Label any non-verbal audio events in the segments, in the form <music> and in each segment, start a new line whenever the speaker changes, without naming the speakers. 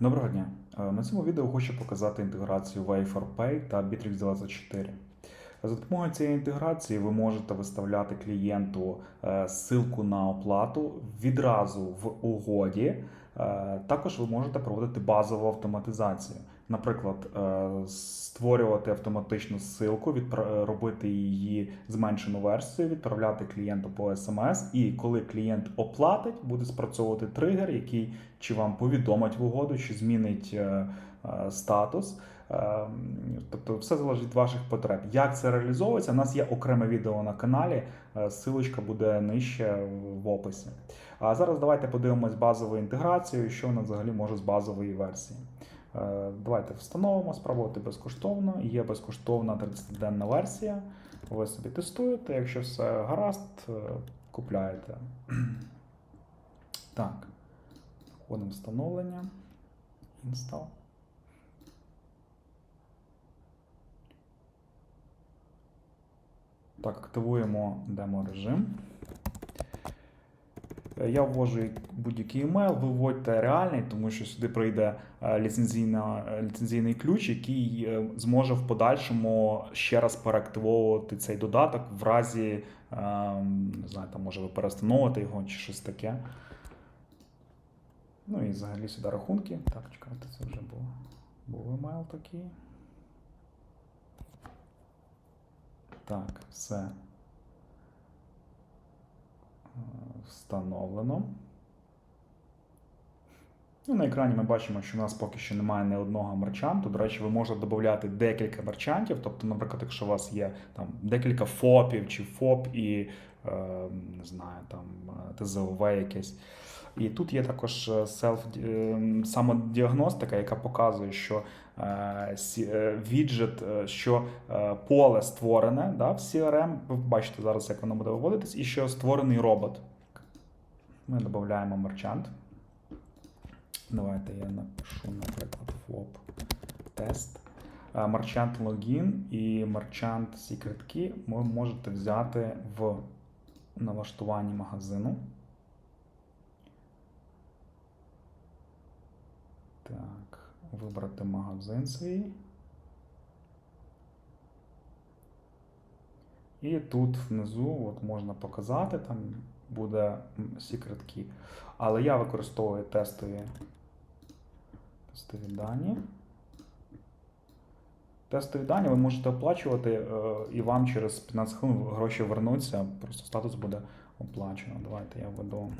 Доброго дня. Е, На цьому відео хочу показати інтеграцію Way4Pay та Bittrex24. За допомогою цієї інтеграції ви можете виставляти клієнту е, ссылку на оплату відразу в угоді. Е, Також ви можете проводити базову автоматизацію. Наприклад, е, створювати автоматичну ссылку, відпра- робити її зменшену версію, відправляти клієнту по смс, і коли клієнт оплатить, буде спрацьовувати тригер, який чи вам повідомить в угоду, чи змінить е, е, статус. Е, Тобто все залежить від ваших потреб. Як це реалізовується? У нас є окреме відео на каналі. е, Силочка буде нижче в описі. А зараз давайте подивимось базову інтеграцію, що вона взагалі може з базової версії. Е, Давайте встановимо, спробувати безкоштовно. Є безкоштовна 30-денна версія. Ви собі тестуєте, якщо все гаразд, е, купляєте. Так. Входимо встановлення. Install. Так, активуємо демо-режим. Е, Я ввожу будь-який емейл, ви вводьте реальний, тому що сюди прийде е, е, ліцензійний ключ, який е, зможе в подальшому ще раз переактивовувати цей додаток в разі, е, не знаю, там може ви перестановите його чи щось таке. Ну і взагалі сюди рахунки. Так, чекайте, це вже був, був емейл такий. Так, все. Е, Встановлено. Ну, на екрані ми бачимо, що у нас поки що немає ні одного мерчанту. До речі, ви можете додати декілька мерчантів. Тобто, наприклад, якщо у вас є там декілька ФОПів чи ФОП і е, не знаю, там е, ТЗОВ якесь. І тут є також е, селф е, самодіагностика, яка показує, що віджит, що поле створене да, в CRM. Ви бачите зараз, як воно буде виводитись, і що створений робот. Ми додаємо мерчант. Давайте я напишу, наприклад, FOP тест. Е, Мерчант логін і мерчант secret key ви можете взяти в налаштуванні магазину. Так, вибрати магазин свій. І тут внизу от можна показати, там буде secret key. Але я використовую тестові, тестові дані. Тестові дані ви можете оплачувати, е, і вам через 15 хвилин гроші вернуться, просто статус буде оплачено. Давайте я введу,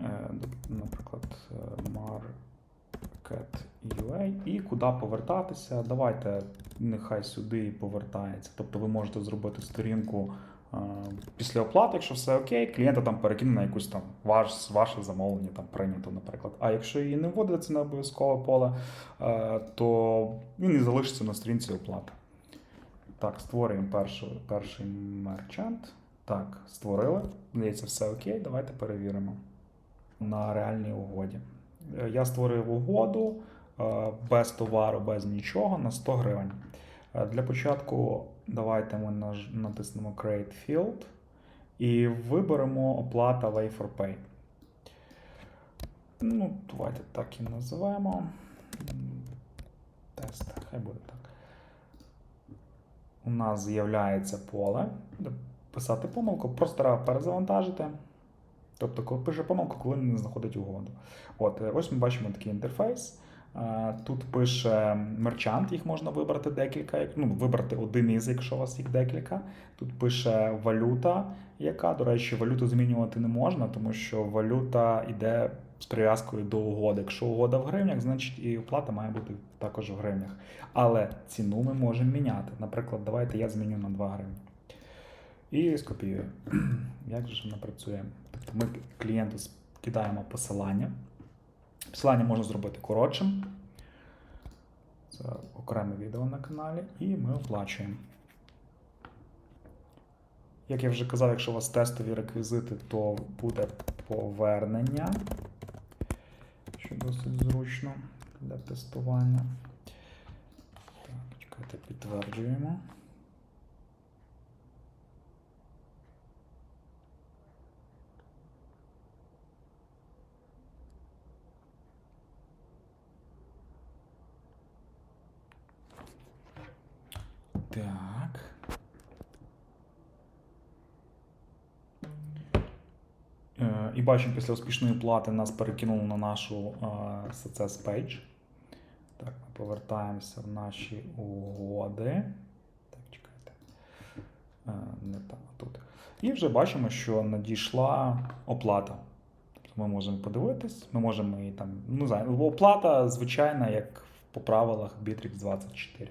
е, наприклад, е, Market UA і куди повертатися. Давайте нехай сюди і повертається. Тобто ви можете зробити сторінку е, після оплати, якщо все окей, клієнта там перекине на якусь там ваш, ваше замовлення там прийнято, наприклад. А якщо її не вводити, це не обов'язкове поле, е, то він і залишиться на сторінці оплати. Так, створюємо перший, перший мерчант. Так, створили. Здається, все окей. Давайте перевіримо на реальній угоді. Е, Я створив угоду без товару, без нічого на 100 гривень. Е, Для початку давайте ми натиснемо Create Field і виберемо оплата Way4Pay. Ну, давайте так і називаємо. Тест, хай буде так. У нас з'являється поле. Писати помилку, просто треба перезавантажити. Тобто, коли пише помилку, коли не знаходить угоду. От, е, ось ми бачимо такий інтерфейс. Е, Тут пише мерчант, їх можна вибрати декілька, ну, вибрати один із, якщо у вас їх декілька. Тут пише валюта, яка, до речі, валюту змінювати не можна, тому що валюта йде з прив'язкою до угоди. Якщо угода в гривнях, значить і оплата має бути також в гривнях. Але ціну ми можемо міняти. Наприклад, давайте я зміню на 2 гривні. І скопіюю. <clears throat> Як же вона працює? Тобто ми клієнту кидаємо посилання. Посилання можна зробити коротшим. Це окреме відео на каналі, і ми оплачуємо. Як я вже казав, якщо у вас тестові реквізити, то буде повернення, що досить зручно для тестування. Так, чекайте, підтверджуємо. Так. Е, І бачимо, після успішної плати нас перекинуло на нашу е, success page. Так, ми повертаємося в наші угоди. Так, чекайте. Е, Не там, тут. І вже бачимо, що надійшла оплата. Ми можемо подивитись, ми можемо її там. Ну, знаю, оплата звичайна, як по правилах Bittrex 24.